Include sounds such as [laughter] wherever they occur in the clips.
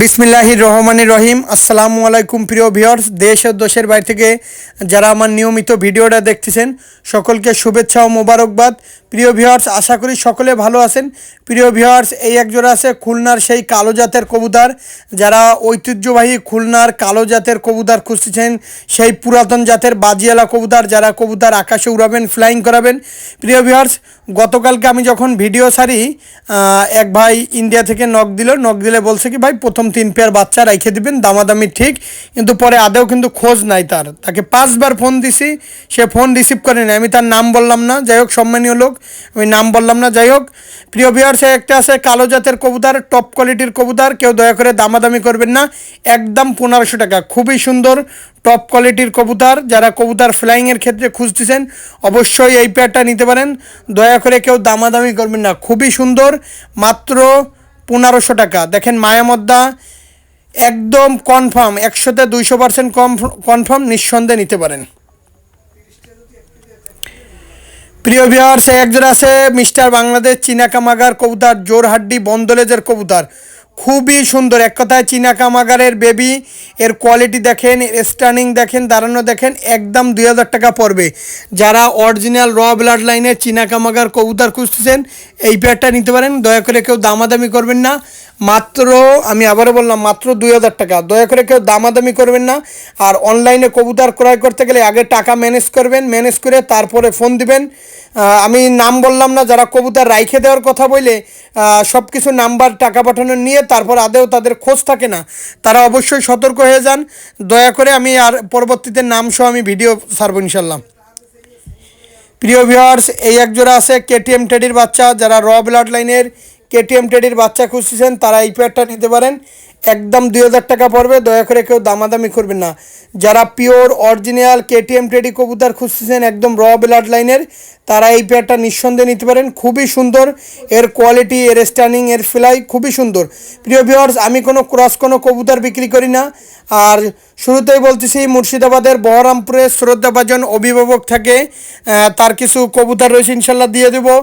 বিসমিল্লাহির রহমানির রহিম। আসসালামু আলাইকুম প্রিয় ভিউয়ার্স, দেশ ও দেশের বাইরে থেকে যারা আমার নিয়মিত ভিডিওটা দেখতেছেন, সকলকে শুভেচ্ছা ও মোবারকবাদ। প্রিয় ভিউয়ার্স, আশা করি সকলে ভালো আছেন। প্রিয় ভিউয়ার্স, এই একজোড়া আছে খুলনার সেই কালো জাতের কবুতর। যারা ঐতিহ্যবাহী খুলনার কালো জাতের কবুতর খুঁজতেছেন, সেই পুরাতন জাতের বাজিয়ালা কবুতর, যারা কবুতর আকাশে উড়াবেন ফ্লাইং করাবেন। প্রিয় ভিউয়ার্স, গতকালকে আমি যখন ভিডিও সারি এক ভাই ইন্ডিয়া থেকে নক দিল নক দিলে বলছে কি, ভাই, প্রথম তিন পেয়ার বাচ্চা রাইখে দিবেন, দামাদামি ঠিক, কিন্তু পরে আদেও কিন্তু খোঁজ নাই তার। তাকে পাঁচবার ফোন দিছি, সে ফোন রিসিভ করেনি আমি তার নাম বললাম না, যাই হোক, সম্মানীয় লোক, আমি নাম বললাম না, যাই হোক। প্রিয় বিহার্সে একটা আছে কালো জাতের কবুতর টপ কোয়ালিটির কবুতর, কেউ দয়া করে দামাদামি করবেন না। একদম পনেরোশো টাকা, খুবই সুন্দর টপ কোয়ালিটির কবুতার। যারা কবুতার ফ্লাইংয়ের ক্ষেত্রে খুঁজতেছেন, অবশ্যই এই পেয়ারটা নিতে পারেন। দয়া করে কেউ দামাদামি করবেন না, খুবই সুন্দর। মাত্র পনেরোশো টাকা। দেখেন মায়ামদ্দা একদম কনফার্ম একশোতে দুইশো পার্সেন্ট কনফার্ম নিঃসন্দেহে নিতে পারেন। প্রিয় ভিওয়ার্স একজন আছে মিস্টার বাংলাদেশ চীনা কামাগার কবুতর জোরহাড্ডি বন্দলেজের কবুতর। খুবই সুন্দর। এক কথায় চীনা কামাগারের বেবি এর কোয়ালিটি দেখেন, এর স্টার্নিং দেখেন দাঁড়ানো দেখেন, একদম দুই হাজার টাকা পড়বে। যারা অরিজিনাল র ব্লাড লাইনের চীনা কামাগার কবুতার খুঁজতেছেন, এই পেয়ারটা নিতে পারেন। দয়া করে কেউ দামাদামি করবেন না। মাত্র, আমি আবারও বললাম, মাত্র দুই হাজার টাকা। দয়া করে কেউ দামাদামি করবেন না, আর অনলাইনে কবুতর ক্রয় করতে গেলে আগে টাকা ম্যানেজ করবেন ম্যানেজ করে তারপরে ফোন দিবেন। আমি নাম বললাম না, যারা কবুতর রাইখে দেওয়ার কথা বলে সব কিছু নাম্বার টাকা পাঠানো নিয়ে তারপর আদেও তাদের খোঁজ থাকে না। তারা অবশ্যই সতর্ক হয়ে যান। দয়া করে আমি আর পরবর্তীতে নাম সহ আমি ভিডিও ছাড়বো ইনশাল্লাহ প্রিয় ভিউয়ার্স এই একজোড়া আছে কেটিএম টেডির বাচ্চা, যারা র ব্লাড লাইনের কেটিএম টেডির বাচ্চা খুঁজছেন তারা এই পেয়ারটা নিতে পারেন। একদম দুই হাজার টাকা পড়বে, দয়া করে কেউ দামাদামি করবেন না। যারা পিওর অরিজিনাল কেটিএম টেডি কবুতর খুঁজতেছেন, একদম র ব্লাড লাইনের তারা এই পেয়ারটা নিঃসন্দেহে নিতে পারেন। খুবই সুন্দর, এর কোয়ালিটি এর স্ট্যান্ডিং এর ফ্লাই খুবই সুন্দর। প্রিয় ভিউয়ার্স আমি কোনো ক্রস কোনো কবুতর বিক্রি করি না। আর শুরুতেই বলতেছি, মুর্শিদাবাদের বহরামপুরে শ্রদ্ধাভাজন অভিভাবক থাকে তার কিছু কবুতর রয়েছে, ইনশাল্লাহ দিয়ে দেবো।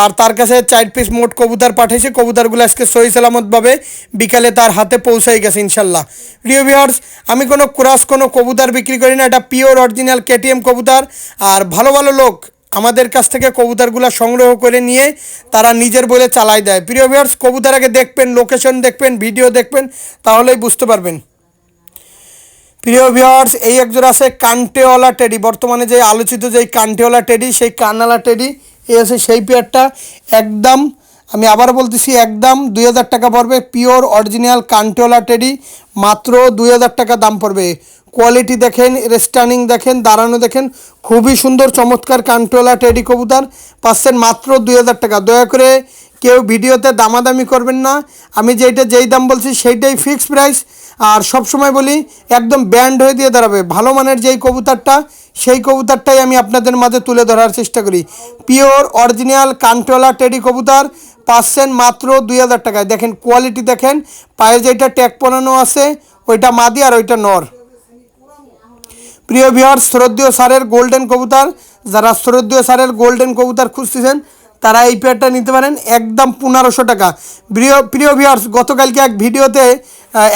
আর তার কাছে চার পিস মোট কবুতর পাঠিয়েছি কবুতরগুলো আজকে সহি সালামতভাবে বিকালে তার হাতে পৌঁছাই গেছে, ইনশাল্লাহ। প্রিয় ভিউয়ার্স আমি কোনো ক্রস, কোনো কবুতর বিক্রি করি না, এটা পিওর অরিজিনাল কেটিএম কবুতর। আর ভালো ভালো লোক আমাদের কাছ থেকে কবুতরগুলো সংগ্রহ করে নিয়ে তারা নিজের বলে চালাই দেয়। প্রিয় ভিউয়ার্স কবুতর আগে দেখবেন লোকেশন দেখবেন ভিডিও দেখবেন, তাহলেই বুঝতে পারবেন। প্রিয় ভিউয়ার্স এই একজোড়া আছে কান্টেওয়ালা টেডি। বর্তমানে যে আলোচিত যে কান্টেওয়ালা টেডি, সেই কানালা টেডি, এই আছে সেই পেয়ারটা। একদম আমি আবার বলতেছি, একদম দুই হাজার টাকা পড়বে, পিওর, অরিজিনাল কান্টেওয়ালা টেডি, মাত্র দুই হাজার টাকা দাম পড়বে। কোয়ালিটি দেখেন রেস্টার্নিং দেখেন, দাঁড়ানো দেখেন, খুবই সুন্দর, চমৎকার কান্টেওয়ালা টেডি কবুতর, পাচ্ছেন মাত্র দুই হাজার টাকা। দয়া করে কেউ ভিডিওতে দামাদামি করবেন না, আমি যেইটা, যেই দাম বলছি, সেইটাই ফিক্স প্রাইস আর সব সময় বলি, একদম ব্যান্ড হয়ে দিয়ে দাঁড়াবে। ভালো মানের যেই কবুতরটা, সেই কবুতরটাই আমি আপনাদের মাঝে তুলে ধরার চেষ্টা করি। পিওর, অরিজিনাল কান্ট্রোলা টেডি কবুতর পাচ্ছেন মাত্র দুই হাজার টাকায়। দেখেন কোয়ালিটি দেখেন পায়ে যেটা ট্যাগ পরানো আছে, ওইটা মাদি আর ওইটা নর। প্রিয় ভিওর শ্রদ্ধীয় সারের গোল্ডেন কবুতর, যারা শ্রদ্ধীয় সারের গোল্ডেন কবুতর খুঁজতেছেন, তারা এই পেয়ারটা নিতে পারেন একদম পনেরোশো টাকা। প্রিয় প্রিয় ভিওর্স গতকালকে এক ভিডিওতে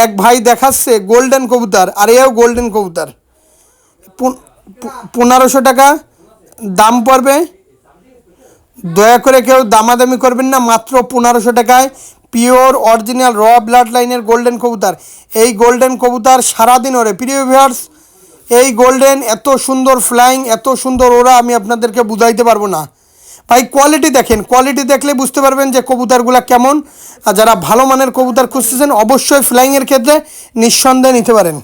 এক ভাই দেখাচ্ছে গোল্ডেন কবুতর, আর এও গোল্ডেন কবুতর। পনেরোশো টাকা, দাম পড়বে দয়া করে কেউ দামাদামি করবেন না, মাত্র পনেরোশো টাকায় পিওর অরিজিনাল র ব্লাড লাইনের গোল্ডেন কবুতর। এই গোল্ডেন কবুতর সারাদিন ওরে। প্রিয় ভিউয়ার্স এই গোল্ডেন এত সুন্দর ফ্লাইং এত সুন্দর ওরা, আমি আপনাদেরকে বুঝাইতে পারব না। ভাই কোয়ালিটি দেখেন। কোয়ালিটি দেখলে বুঝতে পারবেন যে কবুতরগুলো কেমন। আর যারা ভালো মানের কবুতর খুঁজতেছেন, অবশ্যই ফ্লাইংয়ের ক্ষেত্রে নিঃসন্দেহে নিতে পারেন।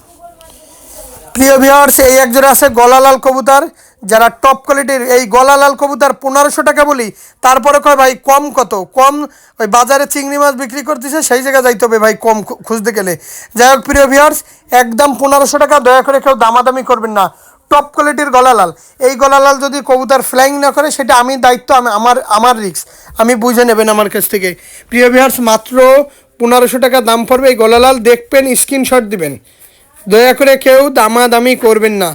প্রিয় ভিউয়ার্স এই একজোড়া আছে গলালাল কবুতর। যারা টপ কোয়ালিটির এই গলালাল কবুতর পনেরোশো টাকা বলি, তারপরে কয় ভাই, কম কত? কম ওই বাজারে চিংড়ি মাছ বিক্রি করতেছে, সেই জায়গায় যাইতে হবে ভাই কম খুঁজতে গেলে। যাই হোক, প্রিয় ভিউয়ার্স একদম পনেরোশো টাকা, দয়া করে কেউ দামাদামি করবেন না। টপ কোয়ালিটির গলালাল এই গলালাল যদি কবুতর ফ্লাইং না করে, সেটা আমি দায়িত্ব, আমি আমার আমার রিক্স আমি বুঝে নেবেন আমার কাছ থেকে। প্রিয় ভিউয়ার্স মাত্র পনেরোশো টাকা দাম পড়বে এই গলালাল দেখবেন স্ক্রিনশট দিবেন। দয়া করে কেউ দামাদামি করবেন না।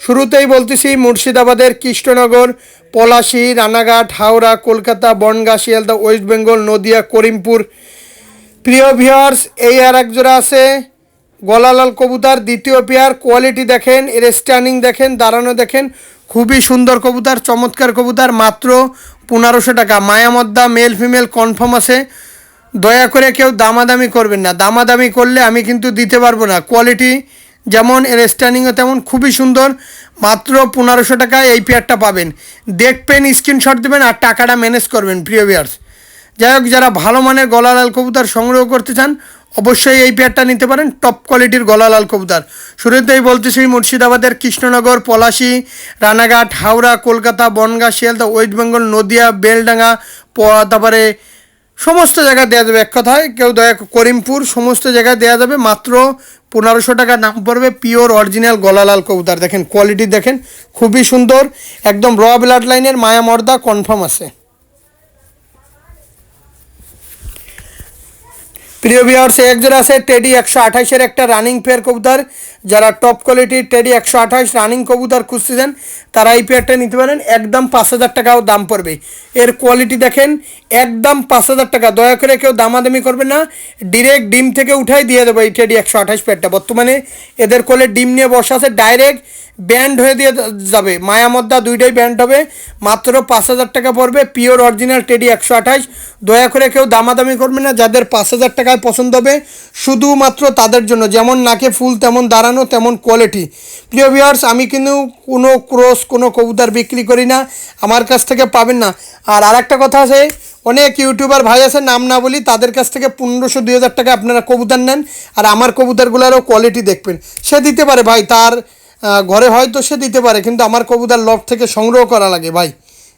শুরুতেই বলতেছি মুর্শিদাবাদের কৃষ্ণনগর, পলাশী, রানাঘাট, হাওড়া, কলকাতা, বনগাঁ, শিয়ালদা, ওয়েস্ট বেঙ্গল, নদিয়া, করিমপুর। প্রিয় ভিউয়ার্স, এই আর এক জোড়া আছে গলালাল কবুতার, দ্বিতীয় পেয়ার, কোয়ালিটি দেখেন, এর স্ট্যান্ডিং দেখেন, দাঁড়ানো দেখেন, খুবই সুন্দর কবুতার, চমৎকার কবুতার, মাত্র পনেরোশো টাকা। মায়ামদ্দা মেল ফিমেল, কনফার্ম আছে। দয়া করে কেউ দামাদামি করবেন না। দামাদামি করলে আমি কিন্তু দিতে পারব না। কোয়ালিটি যেমন এর স্ট্যান্ডিংও তেমন খুবই সুন্দর। মাত্র পনেরোশো টাকায় এই পেয়ারটা পাবেন। দেখবেন স্ক্রিনশট দেবেন আর টাকাটা ম্যানেজ করবেন, প্রিয় ভিউয়ার্স যাই হোক, যারা ভালো মানের গলালাল কবুতর সংগ্রহ করতে চান, অবশ্যই এই পেয়ারটা নিতে পারেন টপ কোয়ালিটির গলালাল কবুতর। শুরুতেই বলতেছি, মুর্শিদাবাদের কৃষ্ণনগর, পলাশি, রানাঘাট, হাওড়া, কলকাতা, বনগাঁ, শিয়ালদা ওয়েস্ট বেঙ্গল নদিয়া, বেলডাঙ্গা তারপরে সমস্ত জায়গায় দেওয়া যাবে, এক কথায়। কেউ দয়া করিমপুর, সমস্ত জায়গায় দেওয়া যাবে। মাত্র পনেরোশো টাকা দাম পড়বে পিওর অরিজিনাল গলালাল কবুতর। দেখেন কোয়ালিটি দেখেন, খুবই সুন্দর, একদম র ব্লাড লাইনের মায়া মর্দা কনফার্ম আছে। প্রিয় ভিউয়ার্স এক জোড়া আছে টেডি একশো আঠাশের একটা রানিং পেয়ার কবুতর। যারা টপ কোয়ালিটির টেডি একশো আঠাশ রানিং কবুতর খুঁজতেছেন, তারা এই পেয়ারটা নিতে পারেন। একদম পাঁচ হাজার টাকাও দাম পড়বে। এর কোয়ালিটি দেখেন, একদম পাঁচ হাজার টাকা। দয়া করে কেউ দামাদামি করবেন না। ডিরেক্ট ডিম থেকে উঠাই দিয়ে দেবো এই টেডি একশো আঠাশ পেয়ারটা বর্তমানে এদের কোলে ডিম নিয়ে বসা আছে ডাইরেক্ট ব্যান্ড হয়ে দিয়ে যাবে। মায়ামদ্দা দুইটাই ব্যান্ড হবে। মাত্র পাঁচ হাজার টাকা পড়বে। পিওর অরিজিনাল টেডি একশো আঠাশ দয়া করে কেউ দামাদামি করবে না। যাদের পাঁচ হাজার টাকায় পছন্দ হবে শুধুমাত্র তাদের জন্য। যেমন নাকে ফুল, তেমন দাঁড়ানো, তেমন কোয়ালিটি প্রিয় ভিউয়ার্স আমি কিন্তু কোনো ক্রস কোনো কবুতর বিক্রি করি না। আমার কাছ থেকে পাবেন না। আর আরেকটা কথা আছে, অনেক ইউটিউবার ভাই আছে, নাম না বলি তাদের কাছ থেকে পনেরোশো দুই হাজার টাকা আপনারা কবুতর নেন আর আমার কবুতরগুলোরও কোয়ালিটি দেখবেন। সে দিতে পারে ভাই, তার ঘরে হয়তো সে দিতে পারে, কিন্তু আমার কবুতর লফট থেকে সংগ্রহ করা লাগে ভাই।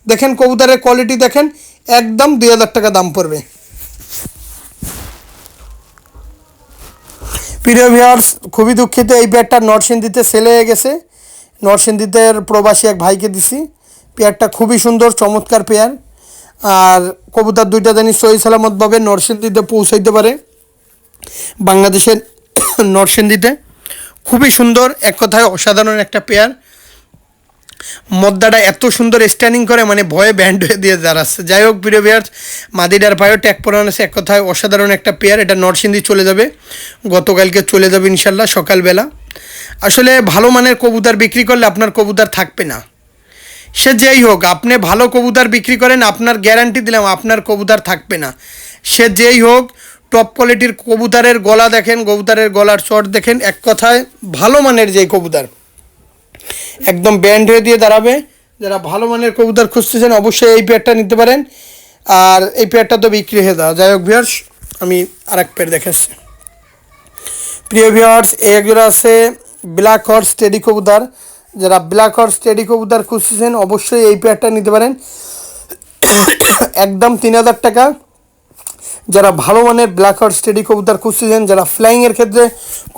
দেখেন কবুতরের কোয়ালিটি দেখেন, একদম দুই হাজার টাকা দাম পড়বে। প্রিয় ভিউয়ার্স খুবই দুঃখিত, এই পেয়ারটা নরসিংদীতে সেলে হয়ে গেছে। নরসিংদীতের প্রবাসী এক ভাইকে দিছি। পেয়ারটা খুবই সুন্দর, চমৎকার পেয়ার আর কবুতার দুইটা জানি সহি সালামতভাবে নরসিংদীতে পৌঁছাইতে পারে। বাংলাদেশের [coughs] নরসিংদীতে। খুবই সুন্দর, এক কথায় অসাধারণ একটা পেয়ার মদ্দাটা এত সুন্দর স্ট্যান্ডিং করে মানে ভয়ে ব্যান্ড হয়ে দিয়ে দাঁড়াচ্ছে যাই হোক, প্রিয় পেয়ার মাদিডার পায়েও ট্যাগ পরানো এক কথায় অসাধারণ একটা পেয়ার এটা নরসিংদী চলে যাবে। গতকালকে চলে যাবে ইনশাল্লাহ, সকালবেলা। আসলে ভালো মানের কবুতর বিক্রি করলে আপনার কবুতর থাকবে না। সে যেই হোক, আপনি ভালো কবুতর বিক্রি করেন, আপনার গ্যারান্টি দিলাম, আপনার কবুতর থাকবে না। সে যেই হোক টপ কোয়ালিটির কবুতরের গলা দেখেন, কবুতারের গলার চট দেখেন। এক কথায় ভালো মানের যেই কবুতর একদম ব্যান্ড হয়ে দিয়ে দাঁড়াবে। যারা ভালো মানের কবুতর খুঁজতেছেন, অবশ্যই এই পেয়ারটা নিতে পারেন। আর এই পেয়ারটা তো বিক্রি হয়ে দেওয়া যাই হোক ভিয়ার্স আমি আর এক পেয়ার দেখাচ্ছি। প্রিয় ভিউয়ার্স এক জোড়া আছে ব্ল্যাক হর্স টেডি কবুতর। যারা ব্ল্যাক হর্স টেডি কবুতর খুঁজতেছেন, অবশ্যই এই পেয়ারটা নিতে পারেন। [coughs] একদম তিন হাজার টাকা। যারা ভালো মানের ব্ল্যাক হর্স টেডি কবুতর খুঁজতেছেন, যারা ফ্লাইংয়ের ক্ষেত্রে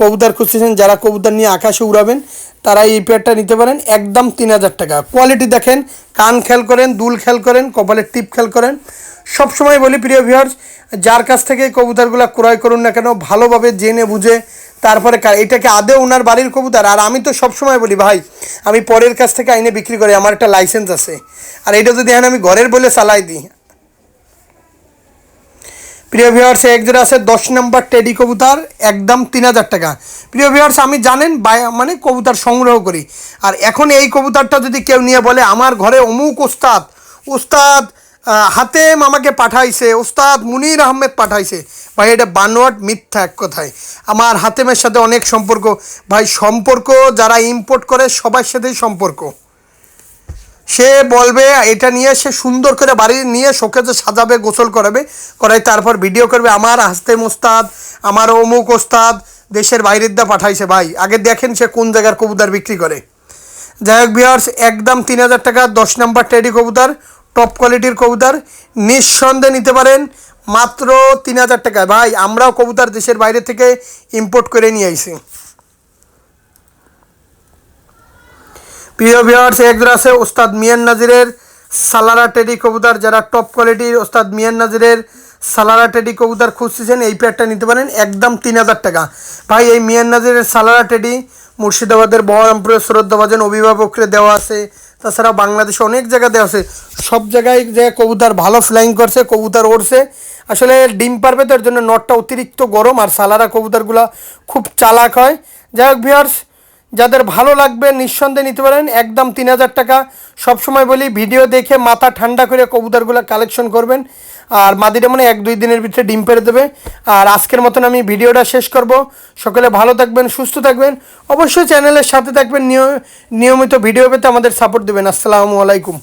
কবুতর খুঁজতেছেন, যারা কবুতর নিয়ে আকাশে উড়াবেন, তারা এই পেয়ারটা নিতে পারেন একদম তিন হাজার টাকা। কোয়ালিটি দেখেন, কান খেল করেন, দুল খেল করেন, কপালের টিপ খেল করেন। সবসময় বলি প্রিয় ভিউয়ার্স যার কাছ থেকে কবুতরগুলো ক্রয় করুন না কেন, ভালোভাবে জেনে বুঝে, তারপরে এটাকে আদৌ ওনার বাড়ির কবুতর, আর আমি তো সবসময় বলি, ভাই, আমি পরের কাছ থেকে আইনে বিক্রি করি, আমার একটা লাইসেন্স আছে। আর এটা যদি আমি ঘরের বলে চালাই দিই প্রিয় ভিউয়ার্স এক জোড়া আছে, দশ নম্বর টেডি কবুতর, একদম তিন হাজার টাকা। প্রিয় ভিউয়ার্স আমি জানেন মানে কবুতর সংগ্রহ করি। আর এখন এই কবুতরটা যদি কেউ নিয়ে বলে, আমার ঘরে অমুক ওস্তাদ ওস্তাদ হাতেম আমাকে পাঠাইছে, ওস্তাদ মুনির আহমেদ পাঠাইছে। ভাই, এটা বানোয়াট মিথ্যা এক কথায়। আমার হাতেমের সাথে অনেক সম্পর্ক। ভাই, সম্পর্ক যারা ইম্পোর্ট করে, সবার সাথেই সম্পর্ক। সে বলবে, এটা নিয়ে সে সুন্দর করে বাড়ি নিয়ে শোকেজে সাজাবে, গোসল করাবে করাই তারপর ভিডিও করবে, আমার হাসতে মোস্তাদ, আমার অমুক ওস্তাদ, দেশের বাইরের দা পাঠাইছে ভাই। আগে দেখেন সে কোন জায়গার কবুতর বিক্রি করে। যাই হোক বিয়ার্স একদম তিন হাজার টাকা, দশ নম্বর টেডি কবুতর টপ কোয়ালিটির কবুতর। নিঃসন্দেহে নিতে পারেন, মাত্র তিন হাজার টাকায়। ভাই, আমরাও কবুতর দেশের বাইরে থেকে ইম্পোর্ট করে নিয়ে আইছি। প্রিয় ভিউয়ার্স একজন আছে ওস্তাদ মিয়ান নাজিরের সালারা টেডি কবুতর। যারা টপ কোয়ালিটির ওস্তাদ মিয়ান নাজিরের সালারা টেডি কবুতর খুঁজতেছেন, এই পেয়ারটা নিতে পারেন, একদম তিন হাজার টাকা। ভাই, এই মিয়ান নাজিরের সালারা টেডি মুর্শিদাবাদের বহরমপুরের শ্রদ্ধাভাজন অভিভাবকরে দেওয়া আছে। তাছাড়া বাংলাদেশে অনেক জায়গাতে আছে। সব জায়গায় যে কবুতর ভালো ফ্লাইং করছে, কবুতর ওড়ছে। আসলে ডিম পারবে, তার জন্য নটটা অতিরিক্ত গরম আর সালারা কবুতরগুলো খুব চালাক হয়। যাই হোক ভিউয়ার্স যাদের ভালো লাগবে নিঃসন্দেহে নিতে পারেন, একদম তিন হাজার টাকা। সবসময় বলি, ভিডিও দেখে মাথা ঠান্ডা করে কবুতরগুলো কালেকশন করবেন। আর মাদিটা মানে এক দুই দিনের ভিতরে ডিম পেরে দেবে। আর আজকের মতন আমি ভিডিওটা শেষ করব। সকলে ভালো থাকবেন, সুস্থ থাকবেন। অবশ্যই চ্যানেলের সাথে থাকবেন। নিয়- নিয়মিত ভিডিও পেতে আমাদের সাপোর্ট দেবেন। আসসালামু আলাইকুম।